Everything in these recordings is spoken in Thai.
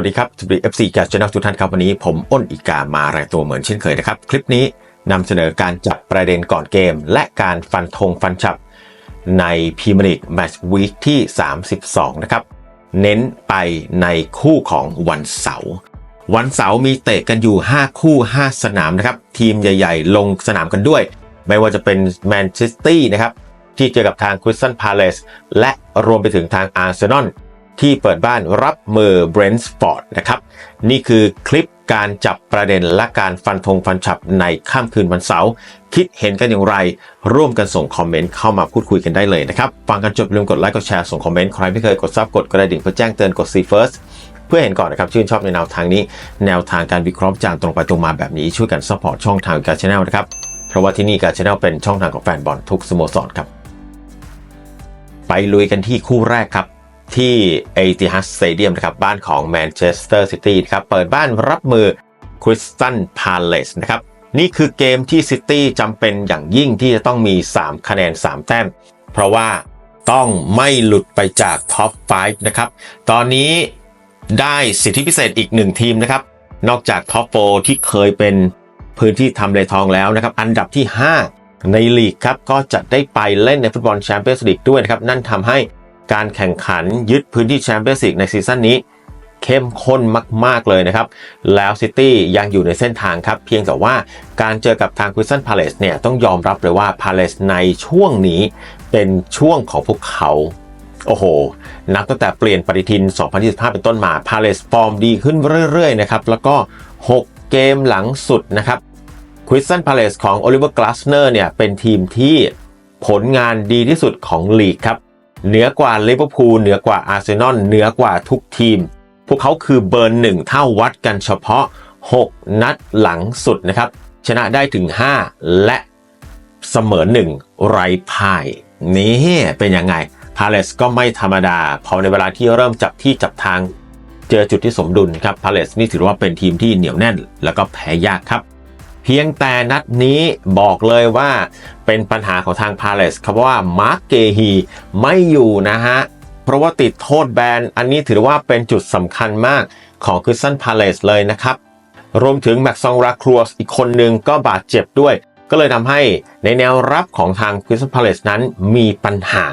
สวัสดีครับสวัสดี FC แกชแนลทุกท่านครับวันนี้ผมอ้นอีกามารายตัวเหมือนเช่นเคยนะครับ คลิปนี้นำเสนอการจับประเด็นก่อนเกม และการฟันธงฟันฉับในพรีเมียร์ลีกแมตช์วีคที่ 32 นะครับ เน้นไปในคู่ของวันเสาร์วันเสาร์มีเตะกันอยู่ 5 คู่ 5 สนามนะครับ ทีมใหญ่ๆ ลงสนามกันด้วย ไม่ว่าจะเป็นแมนเชสเตอร์นะครับที่เจอกับทางคริสตันพาเลสและรวมไปถึงทางอาร์เซนอล ที่เปิดบ้านรับมือเบรนท์ฟอร์ดนะครับนี่คือคลิปการจับประเด็นและการฟันธงฟันฉับในค่ำคืนวันเสาร์คิดเห็นกันอย่างไร ร่วมกันส่งคอมเมนต์เข้ามาพูดคุยกันได้เลยนะครับ ฟังกันจบลืมกดไลค์กดแชร์ส่งคอมเมนต์ใครไม่เคยกดซับกดกระดิ่งเพื่อแจ้งเตือนกด See First เพื่อเห็นก่อนนะครับ ชื่นชอบในแนวทางนี้ แนวทางการวิเคราะห์จางตรงไปตรงมาแบบนี้ช่วยกันซัพพอร์ตช่องทางการชแนลนะครับ เพราะว่าที่นี่การชแนลเป็นช่องทางของแฟนบอลทุกสโมสรครับ ไปลุยกันที่คู่แรกครับ ที่เอติฮัสสเตเดียมนะครับบ้านของแมนเชสเตอร์ซิตี้ครับเปิดบ้านรับมือคริสตันพาเลสนะครับนี่คือเกมที่ซิตี้จำเป็นอย่างยิ่งที่จะต้องมี 3 คะแนน 3 แต้ม เพราะว่าต้องไม่หลุดไปจากท็อป 5 นะครับ ตอนนี้ได้สิทธิพิเศษอีกหนึ่งทีมนะครับ นอกจากท็อปโฟที่เคยเป็นพื้นที่ทำเลทองแล้วนะครับ อันดับที่ 5 ในลีกครับ ก็จะได้ไปเล่นในฟุตบอลแชมเปี้ยนส์ลีกด้วยนะครับ นั่นทำให้ การแข่งขันยึดพื้นที่แชมเปี้ยนส์ลีกในซีซั่นนี้ เข้มข้นมาก ๆ เลยนะครับ แล้วซิตี้ยังอยู่ในเส้นทางครับ เพียงแต่ว่าการเจอกับทางคริสตันพาเลสเนี่ยต้องยอมรับเลยว่าพาเลสในช่วงนี้เป็นช่วงของพวกเขาโอ้โห นับตั้งแต่เปลี่ยนปฏิทิน 2025 เป็นต้นมา พาเลสฟอร์มดีขึ้นเรื่อยๆ นะครับ แล้วก็ 6 เกมหลังสุดนะครับคริสตันพาเลสของโอลิเวอร์กลาสเนอร์เนี่ย เป็นทีมที่ผลงานดีที่สุดของลีกครับ เหนือกว่าลิเวอร์พูลเหนือกว่าอาร์เซนอลเหนือกว่าทุกทีม พวกเขาคือเบอร์หนึ่งเท่าวัดกันเฉพาะ 6 นัดหลังสุดนะครับ ชนะได้ถึง 5 และเสมอ1ไร้พ่ายนี่เป็นยังไงพาเลสก็ไม่ธรรมดา พอในเวลาที่เริ่มจับที่จับทาง เจอจุดที่สมดุลครับพาเลสนี่ถือว่าเป็นทีมที่เหนียวแน่น แล้วก็แพ้ยากครับ พียงแต่นัดนี้บอกเลยว่าเป็นปัญหาของทางพาเลสครับว่ามาร์กเกฮีไม่อยู่นะฮะ เพราะว่าติดโทษแบน อันนี้ถือว่าเป็นจุดสำคัญมากของคริสตันพาเลสเลยนะครับ รวมถึงแม็กซองราครัวสอีกคนหนึ่งก็บาดเจ็บด้วย ก็เลยทำให้ในแนวรับของทางคริสตันพาเลสนั้นมีปัญหา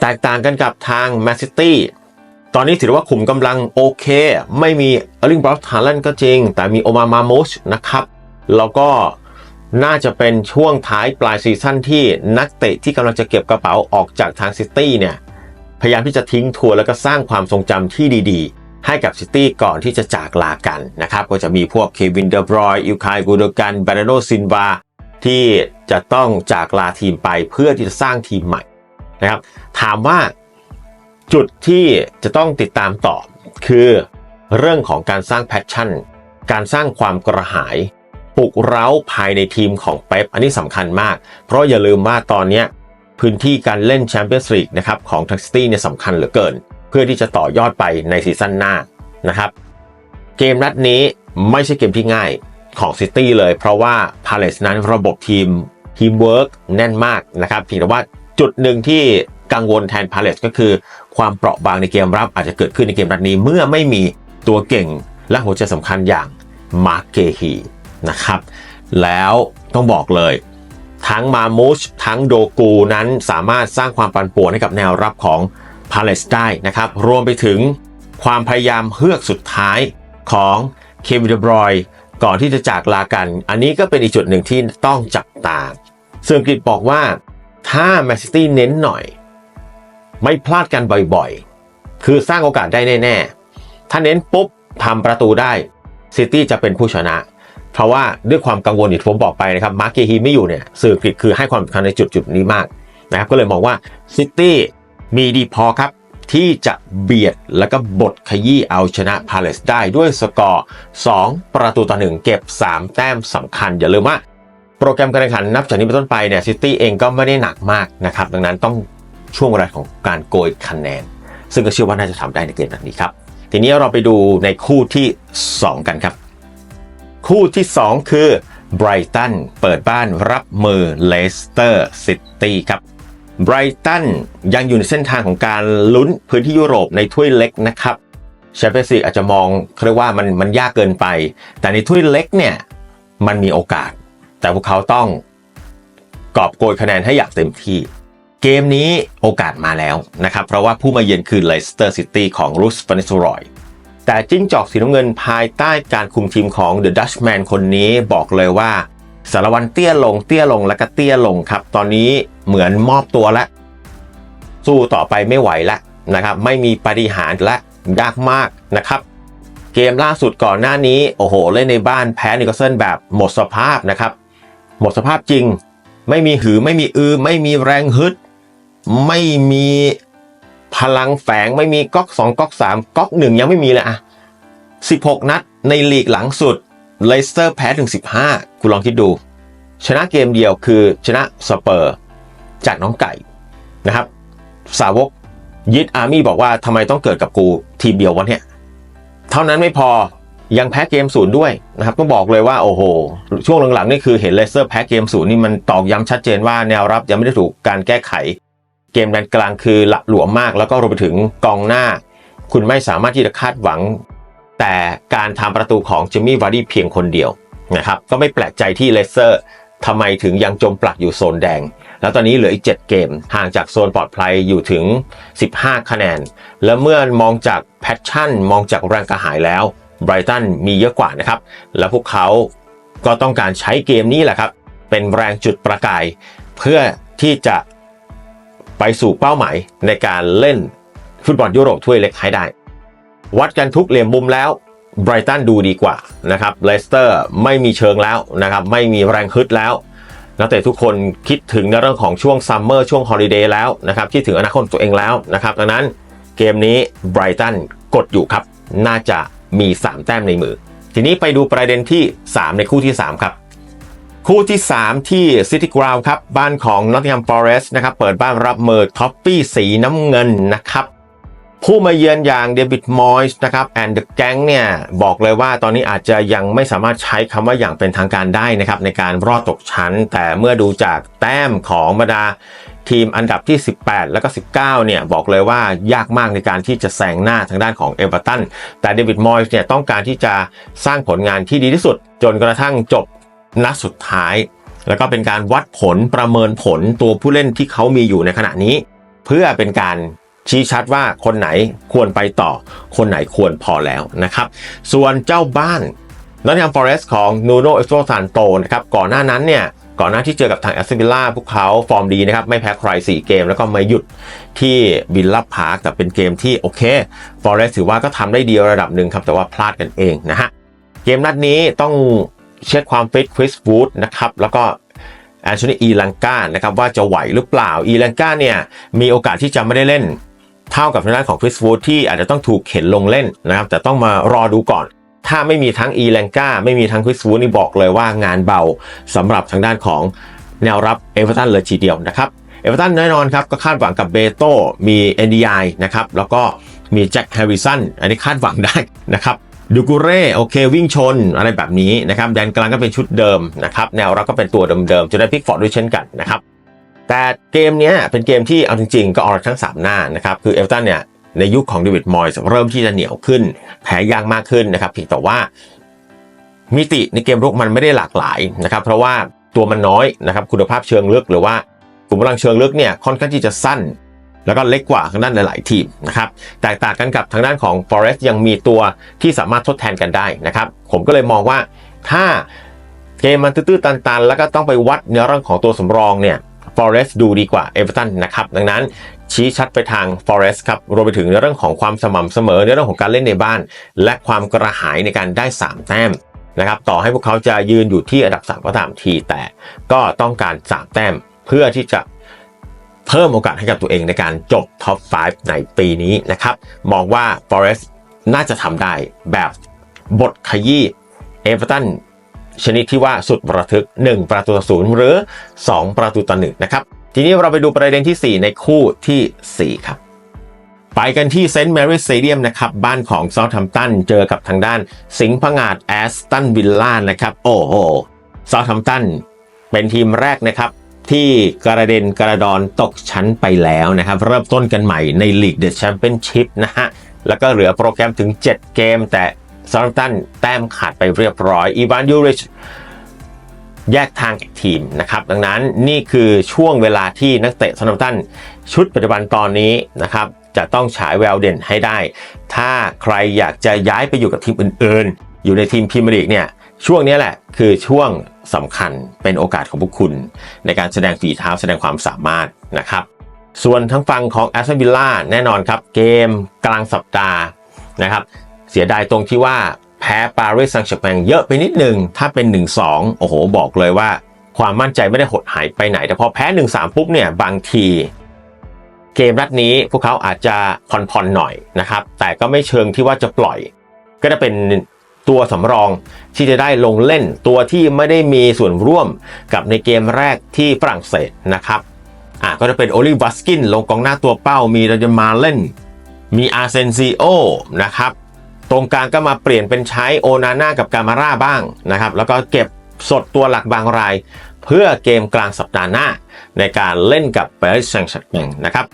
แตกต่างกันกับทางแมนซิตี้ตอนนี้ถือว่าขุมกำลังโอเค ไม่มีเอลิงบรอสทาลันก็จริง แต่มีโอมามาโมชนะครับ แล้วก็น่าจะเป็นช่วงท้ายปลายซีซั่นที่นักเตะที่กำลังจะเก็บกระเป๋าออกจากทางซิตี้เนี่ยพยายามที่จะทิ้งทัวร์แล้วก็สร้างความทรงจำที่ดีๆ ให้กับซิตี้ก่อนที่จะจากลากันนะครับ ก็จะมีพวกเควินเดอบรอยอิลคายกูโดกันบาร์โนซินวาที่จะต้องจากลาทีมไปเพื่อที่จะสร้างทีมใหม่นะครับ ถามว่าจุดที่จะต้องติดตามต่อคือเรื่องของการสร้างแพชชั่น การสร้างความกระหาย ปลุกเร้าภายในทีมของเป๊ปอันนี้สำคัญมาก เพราะอย่าลืมว่าตอนนี้พื้นที่การเล่นแชมเปี้ยนส์ลีกนะครับของทักซิตี้เนี่ยสำคัญเหลือเกิน เพื่อที่จะต่อยอดไปในซีซั่นหน้านะครับเกมนัดนี้ไม่ใช่เกมที่ง่ายของซิตี้เลย เพราะว่าพาเลสนั้นระบบทีมทีมเวิร์กแน่นมากนะครับเพียงแต่ว่าจุดหนึ่งที่กังวลแทนพาเลสก็คือความเปราะบางในเกมรับอาจจะเกิดขึ้นในเกมนัดนี้เมื่อไม่มีตัวเก่งและหัวใจสำคัญอย่างมาร์เกฮี นะครับ แล้วต้องบอกเลยทั้งมามูชทั้งโดกูนั้นสามารถสร้างความปั่นป่วนให้กับแนวรับของพาเลสได้นะครับ รวมไปถึงความพยายามเฮือกสุดท้ายของเควินเดบรอยก่อนที่จะจากลากัน อันนี้ก็เป็นอีกจุดหนึ่งที่ต้องจับตาซึ่งกฤษบอกว่าถ้าแมนซิตี้เน้นหน่อย ไม่พลาดกันบ่อยๆ คือสร้างโอกาสได้แน่ ๆ ถ้าเน้นปุ๊บทำประตูได้ซิตี้จะเป็นผู้ชนะ เพราะว่าด้วยความกังวลที่ผมบอกไปนะครับมาร์เกฮีไม่อยู่เนี่ยสื่อกฤษคือให้ความสำคัญในจุดจุดนี้มากนะครับก็เลยมองว่าซิตี้มีดีพอครับ ที่จะเบียดแล้วก็บดขยี้เอาชนะพาเลสได้ด้วยสกอร์ 2 ประตูต่อ 1 เก็บ 3 แต้มสำคัญ อย่าลืมว่าโปรแกรมการแข่งขันนับจากนี้เป็นต้นไปเนี่ยซิตี้เองก็ไม่ได้หนักมากนะครับ ดังนั้นต้องช่วงเวลาของการโกยคะแนน ซึ่งก็เชื่อว่าน่าจะทำได้ในเกมแบบนี้ครับ ทีนี้เราไปดูในคู่ที่ 2 กันครับ คู่ที่ 2 คือไบรตันเปิดบ้านรับมือเลสเตอร์ซิตี้ครับไบรตันยังอยู่ในเส้นทางของการลุ้นพื้นที่ยุโรปในถ้วยเล็กนะครับแชมเปี้ยนส์ลีกอาจจะมองเรียกว่ามันมันยากเกินไป แต่ในถ้วยเล็กเนี่ยมันมีโอกาส แต่พวกเขาต้องกอบโกยคะแนนให้อยางเต็มที่ เกมนี้โอกาสมาแล้วนะครับ เพราะว่าผู้มาเยือนคือเลสเตอร์ซิตี้ของรูสฟานิสรอย แต่จิ้งจอกสีน้ำเงินภายใต้การคุมทีมของเดอะดัชแมนคนนี้บอกเลยว่า สารวันเตี้ยลงเตี้ยลงแล้วก็เตี้ยลงครับ ตอนนี้เหมือนมอบตัวแล้วสู้ต่อไปไม่ไหวแล้วนะครับ ไม่มีปฏิหารย์และยากมากนะครับเกมล่าสุดก่อนหน้านี้โอ้โห เล่นในบ้านแพ้นิวคาสเซิลแบบหมดสภาพนะครับ หมดสภาพจริง ไม่มีหือไม่มีอือ ไม่มีแรงฮึด ไม่มี พลังแฝงไม่มีก๊อก2ก๊อก3ก๊อก1ยังไม่มีเลยอะ16นัดในลีกหลังสุดเลสเตอร์แพ้ถึง15คุณลองคิดดู ชนะเกมเดียวคือชนะสเปอร์ จากน้องไก่นะครับ สาวกยิดอาร์มี่บอกว่าทำไมต้องเกิดกับกูทีมเดียววะเนี่ยเท่านั้นไม่พอยังแพ้เกมศูนย์ด้วยนะครับต้องบอกเลยว่าโอ้โห ช่วงหลังๆนี่คือเห็นเลสเตอร์แพ้เกมศูนย์นี่มันตอกย้ำชัดเจนว่าแนวรับยังไม่ได้ถูกการแก้ไข เกมแดนกลางคือหละหลวมมาก แล้วก็รวมไปถึงกองหน้า คุณไม่สามารถที่จะคาดหวัง แต่การทำประตูของจิมมี่วาร์ดี้เพียงคนเดียวนะครับก็ไม่แปลกใจที่เลสเตอร์ทำไมถึงยังจมปลักอยู่โซนแดง แล้วตอนนี้เหลืออีก 7 เกม ห่างจากโซนปลอดภัยอยู่ถึง 15 คะแนน แล้วเมื่อมองจากแพชชั่น มองจากแรงกระหายแล้วไบรตันมีเยอะกว่านะครับ แล้วพวกเขาก็ต้องการใช้เกมนี้แหละครับ เป็นแรงจุดประกาย เพื่อที่จะ ไปสู่เป้าหมายในการเล่นฟุตบอลยุโรปถ้วยเล็กให้ได้ วัดกันทุกเหลี่ยมมุมแล้วไบรตันดูดีกว่านะครับเลสเตอร์ไม่มีเชิงแล้วนะครับไม่มีแรงฮึดแล้วนักเตะทุกคนคิดถึงในเรื่องของช่วงซัมเมอร์ช่วงฮอลิเดย์แล้วนะครับคิดถึงอนาคตตัวเองแล้วนะครับดังนั้นเกมนี้ไบรตันกดอยู่ครับ น่าจะมี 3 แต้มในมือ ทีนี้ไปดูประเด็นที่ 3 ในคู่ที่ 3 ครับ คู่ที่ 3 ที่ City Ground ครับ บ้านของ Nottingham Forest นะครับ เปิดบ้านรับมือท็อปปี้สีน้ำเงินนะครับ ผู้มาเยือนอย่างเดวิดมอยส์นะครับแอนด์เดอะแก๊งเนี่ย บอกเลยว่าตอนนี้อาจจะยังไม่สามารถใช้คำว่าอย่างเป็นทางการได้นะครับ ในการรอดตกชั้น แต่เมื่อดูจากแต้มของบรรดาทีมอันดับที่ 18 แล้วก็ 19 เนี่ย บอกเลยว่ายากมากในการที่จะแซงหน้าทางด้านของเอเวอร์ตัน แต่เดวิดมอยส์เนี่ยต้องการที่จะสร้างผลงานที่ดีที่สุด จนกระทั่งจบ นัดสุดท้าย แล้วก็เป็นการวัดผลประเมินผลตัวผู้เล่นที่เขามีอยู่ในขณะนี้ เพื่อเป็นการชี้ชัดว่าคนไหนควรไปต่อ คนไหนควรพอแล้วนะครับ ส่วนเจ้าบ้านนอตแฮมฟอเรสต์ของนูโนเอสโตซานโตนะครับก่อนหน้านั้นเนี่ยก่อนหน้าที่เจอกับทางแอสตันวิลล่าพวกเขาฟอร์มดีนะครับ ไม่แพ้ใคร 4 เกม แล้วก็มาหยุดที่วิลล่าพาร์คแต่เป็นเกมที่โอเคฟอเรสต์ถือว่าก็ทำได้ดีระดับหนึ่งครับ แต่ว่าพลาดกันเองนะฮะ เกมนัดนี้ต้อง เช็คความฟิตคริสวูดนะครับแล้วก็แอนโทนีอีลังกานะครับว่าจะไหวหรือเปล่าอีลังกาเนี่ยมีโอกาสที่จะไม่ได้เล่น เท่ากับทางด้านของคริสวูดที่อาจจะต้องถูกเข็นลงเล่นนะครับแต่ต้องมารอดูก่อน ถ้าไม่มีทั้งอีแลงกาไม่มีทั้งคริสวูดนี่บอกเลยว่างานเบาสำหรับทางด้านของแนวรับเอเวอร์ตันเลยทีเดียวนะครับเอเวอร์ตันแน่นอนครับก็คาดหวังกับเบโต้มี NDI นะครับแล้วก็มีแจ็คแฮร์ริสันอันนี้คาดหวังได้นะครับ ดูกูเร่โอเควิ่งชนอะไรแบบนี้นะครับแดนกลางก็เป็นชุดเดิมนะครับแนวรับก็เป็นตัวเดิมๆจะได้พิกฟอร์ดด้วยเช่นกันนะครับแต่เกมนี้เป็นเกมที่เอาจริงๆ ก็ออกทั้ง 3 หน้านะครับคือเอลตันเนี่ยในยุคของเดวิดมอยส์เริ่มที่จะเหนียวขึ้น แพ้ยากมากขึ้นนะครับเพียงแต่ว่ามิติในเกมรุกมันไม่ได้หลากหลายนะครับเพราะว่าตัวมันน้อยนะครับคุณภาพเชิงลึกหรือว่ากลุ่มพลังเชิงลึกเนี่ยค่อนข้างที่จะสั้น แล้วก็เล็กกว่าทางด้านหลายๆทีมนะครับแตกต่างกันกับทางด้านของ Forest ยังมีตัวที่สามารถทดแทนกันได้นะครับผมก็เลยมองว่าถ้าเกมมันตื้อๆตันๆ แล้วก็ต้องไปวัดเนื้อเรื่องของตัวสำรองเนี่ย Forest ดูดีกว่า Everton นะครับดังนั้นชี้ชัดไปทาง Forest ครับรวมไปถึงในเรื่องของความสม่ำเสมอในเรื่องของการเล่นในบ้าน และความกระหายในการได้ 3 แต้มนะครับต่อให้พวกเขาจะยืนอยู่ที่อันดับ 3 ก็ตามทีแต่ก็ต้องการ 3 แต้มเพื่อที่จะ เพิ่มโอกาสให้กับตัวเองในการจบท็อป 5 ในปีนี้นะครับ มองว่า Forest น่าจะทำได้แบบบทขยี้ Everton ชนิดที่ว่าสุดประทึก 1 ประตูต่อศูนย์หรือ 2 ประตูต่อหนึ่งนะครับ ทีนี้เราไปดูประเด็นที่ 4 ในคู่ทีสี่4 ครับ ไปกันที่เซนต์แมรี่สเตเดียมนะครับ บ้านของเซาท์แฮมป์ตันเจอกับทางด้าน สิงห์พงาดแอสตันวิลล่านะครับ โอ้โหเซาท์แฮมป์ตันเป็นทีมแรกนะครับ ที่กระเด็นกระดอนตกชั้นไปแล้วนะครับ เริ่มต้นกันใหม่ในลีกเดอะแชมเปี้ยนชิพนะฮะ แล้วก็เหลือโปรแกรมถึง 7 เกม แต่ซาร์ตันแต้มขาดไปเรียบร้อยอีวานยูริชแยกทางกับทีมนะครับ ดังนั้นนี่คือช่วงเวลาที่นักเตะซาร์ตันชุดปัจจุบันตอนนี้นะครับ จะต้องฉายแววเด่นให้ได้ ถ้าใครอยากจะย้ายไปอยู่กับทีมอื่น ๆ อยู่ในทีมพรีเมียร์ลีกเนี่ย ช่วงนี้แหละคือช่วงสำคัญเป็นโอกาสของพวกคุณ ในการแสดงฝีเท้าแสดงความสามารถนะครับ ส่วนทั้งฝั่งของแอสตันวิลล่าแน่นอนครับ เกมกลางสัปดาห์นะครับ เสียดายตรงที่ว่าแพ้ปารีสแซงต์แชร์แมงเยอะไปนิดหนึ่งถ้าเป็น 1-2 โอ้โห บอกเลยว่า ความมั่นใจไม่ได้หดหายไปไหน แต่พอแพ้ 1-3 ปุ๊บเนี่ยบางที เกมนัดนี้พวกเขาอาจจะผ่อนๆหน่อยนะครับ แต่ก็ไม่เชิงที่ว่าจะปล่อย ก็จะเป็น ตัวสำรองที่จะได้ลงเล่นตัวที่ไม่ได้มีส่วนร่วมกับในเกมแรกที่ฝรั่งเศสนะครับอะก็จะเป็นโอลิวัสกินลงกองหน้าตัวเป้ามีเราจะมาเล่น มีอาร์เซนซิโอนะครับตรงกลางก็มาเปลี่ยนเป็นใช้โอนาน่ากับกามาร่าบ้างนะครับแล้วก็เก็บสดตัวหลักบางราย เพื่อเกมกลางสัปดาห์หน้า ในการเล่นกับเปรีสแซงแชร์แมงนะครับ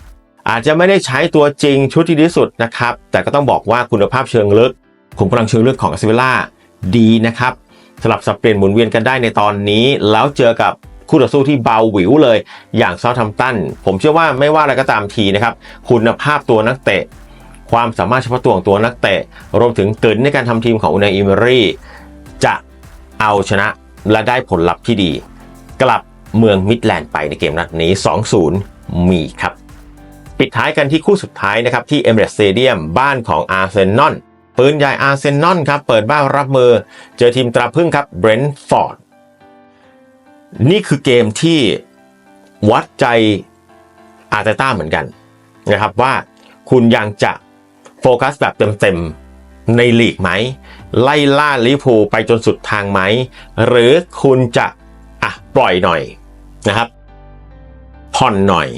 อาจจะไม่ได้ใช้ตัวจริงชุดที่ดีสุดนะครับ แต่ก็ต้องบอกว่าคุณภาพเชิงลึก ขุมกำลังเชิงลึกของอาร์เซนอลดีนะครับสลับสับเปลี่ยนหมุนเวียนกันได้ในตอนนี้ แล้วเจอกับคู่ต่อสู้ที่เบาหวิวเลย อย่างซาทัมตัน ผมเชื่อว่าไม่ว่าอะไรก็ตามทีนะครับ คุณภาพตัวนักเตะ ความสามารถเฉพาะตัวของตัวนักเตะ รวมถึงกลืนในการทำทีมของอุนายอิมรีจะเอาชนะและได้ผลลัพธ์ที่ดี กลับเมืองมิดแลนด์ไปในเกมนัดนี้ 2-0 มีครับ ปิดท้ายกันที่คู่สุดท้ายนะครับที่เอเมเรสเตเดียมบ้านของอาร์เซนอล ปืนใหญ่อาร์เซนอลครับ เปิดบ้านรับมือ เจอทีมตราพึ่งครับเบรนท์ฟอร์ดนี่คือเกมที่วัดใจอาร์เตต้าเหมือนกันนะครับว่าคุณยังจะโฟกัสแบบเต็มๆในลีกไหม ไล่ล่าลิเวอร์พูไปจนสุดทางไหม หรือคุณจะอะปล่อยหน่อยนะครับ ผ่อนหน่อย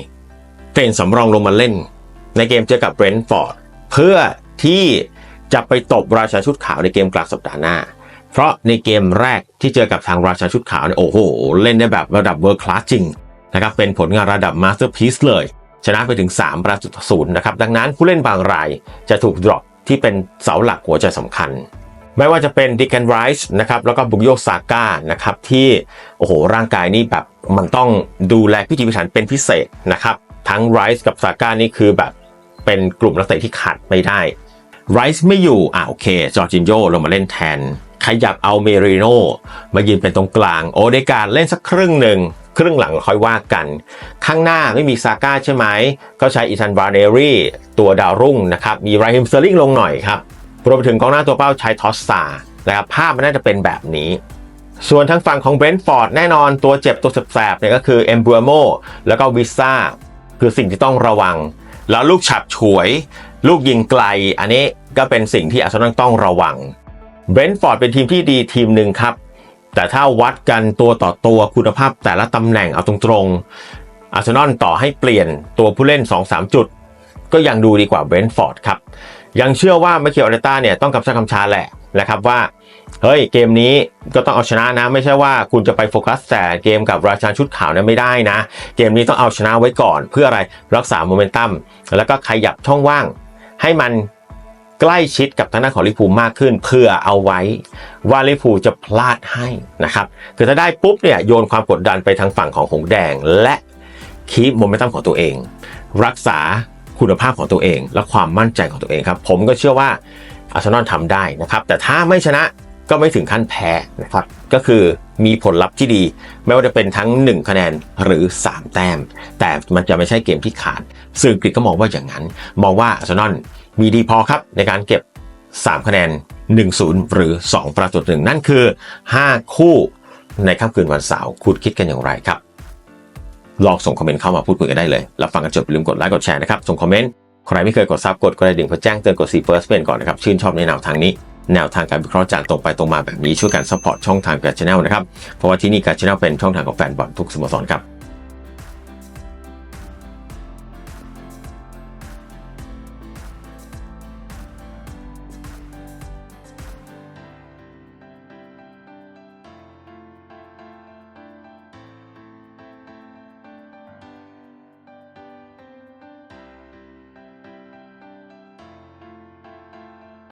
เทรนสำรองลงมาเล่น ในเกมเจอกับเบรนท์ฟอร์ดเพื่อที่ จะไปตบราชาชุดขาวในเกมกลางสัปดาห์หน้า เพราะในเกมแรกที่เจอกับทางราชาชุดขาวเนี่ยโอ้โห เล่นได้แบบระดับเวิร์คลาสจริงนะครับเป็นผลงานระดับมาสเตอร์พีซเลย ชนะไปถึง 3 ประตูต่อศูนย์นะครับ ดังนั้นผู้เล่นบางรายจะถูกดรอปที่เป็นเสาหลักหัวใจสำคัญ ไม่ว่าจะเป็นดิกแอนไรส์นะครับแล้วก็บุกโยซาก้านะครับที่โอ้โหร่างกายนี่แบบมันต้องดูแลพิธีพิถันเป็นพิเศษนะครับทั้งไรส์กับซาก้านี่คือแบบเป็นกลุ่มนักเตะที่ขาดไม่ได้ ไรส์ไม่อยู่อ่าโอเค จอร์จินโยลงมาเล่นแทน ขยับเอาเมริโนมายืนเป็นตรงกลาง โอเดการเล่นสักครึ่งหนึ่งครึ่งหลังค่อยว่ากัน ข้างหน้าไม่มีซาก้าใช่ไหม ก็ใช้อีธานวาเนรี่ตัวดาวรุ่งนะครับ มีไรฮิมเซอร์ลิงลงหน่อยครับรวมไปถึงกองหน้าตัวเป้าใช้ทอสซานะครับภาพมันน่าจะเป็นแบบนี้ ส่วนทางฝั่งของเบรนท์ฟอร์ดแน่นอนตัวเจ็บตัวแสบๆเนี่ยก็คือเอมบูโมแล้วก็วิซ่าคือสิ่งที่ต้องระวัง แล้วลูกฉับฉวย ลูกยิงไกล อันนี้ก็เป็นสิ่งที่อาร์เซนอลต้องระวังเบรนท์ฟอร์ดเป็นทีมที่ดีทีมหนึ่งครับ แต่ถ้าวัดกันตัวต่อตัวคุณภาพแต่ละตำแหน่งเอาตรงๆอาร์เซนอลต่อให้เปลี่ยนตัวผู้เล่น 2-3 จุด ก็ยังดูดีกว่าเบรนท์ฟอร์ดครับ ยังเชื่อว่ามเคิลอาร์เตต้าเนี่ยต้องกำชับคำชาแหละนะครับว่าเฮ้ยเกมนี้ก็ต้องเอาชนะนะ ไม่ใช่ว่าคุณจะไปโฟกัสแต่เกมกับราชาชุดขาวนะไม่ได้นะ เกมนี้ต้องเอาชนะไว้ก่อน เพื่ออะไรรักษาโมเมนตัมแล้วก็ขยับช่องว่าง ให้มันใกล้ชิดกับทางด้านของลิเวอร์พูลมากขึ้น เพื่อเอาไว้ว่าลิเวอร์พูลจะพลาดให้นะครับคือถ้าได้ปุ๊บเนี่ยโยนความกดดันไปทางฝั่งของหงแดง และคีบโมเมนตัมของตัวเอง รักษาคุณภาพของตัวเอง และความมั่นใจของตัวเองครับ ผมก็เชื่อว่าอาร์เซนอลทำได้นะครับ แต่ถ้าไม่ชนะ ก็ไม่ถึงขั้นแพ้นะครับ ก็คือมีผลลัพธ์ที่ดี ไม่ว่าจะเป็นทั้ง 1 คะแนนหรือ 3 แต้ม แต่มันจะไม่ใช่เกมที่ขาด สื่อกรีกก็มองว่าอย่างนั้น มองว่าอาร์เซนอลมีดีพอครับในการเก็บ 3 คะแนน 1-0 หรือ 2 ประตูหนึ่งนั่นคือ 5 คู่ในค่ำคืนวันเสาร์คุณคิดกันอย่างไรครับ ลองส่งคอมเมนต์เข้ามาพูดคุยกันได้เลยแล้วฟังกันจบลืมกดไลค์กดแชร์นะครับ ส่งคอมเมนต์ ใครไม่เคยกดซับกดกระดิ่งเพื่อแจ้งเตือนกดซีเฟิร์สเป็นก่อนนะครับ ชื่นชอบในแนวทางนี้ แนวทางการวิเคราะห์จากตรงไปตรงมาแบบนี้ช่วยกันซัพพอร์ตช่องทางการชแนลนะครับ เพราะว่าที่นี่การชแนลเป็นช่องทางของแฟนบอลทุกสโมสรครับ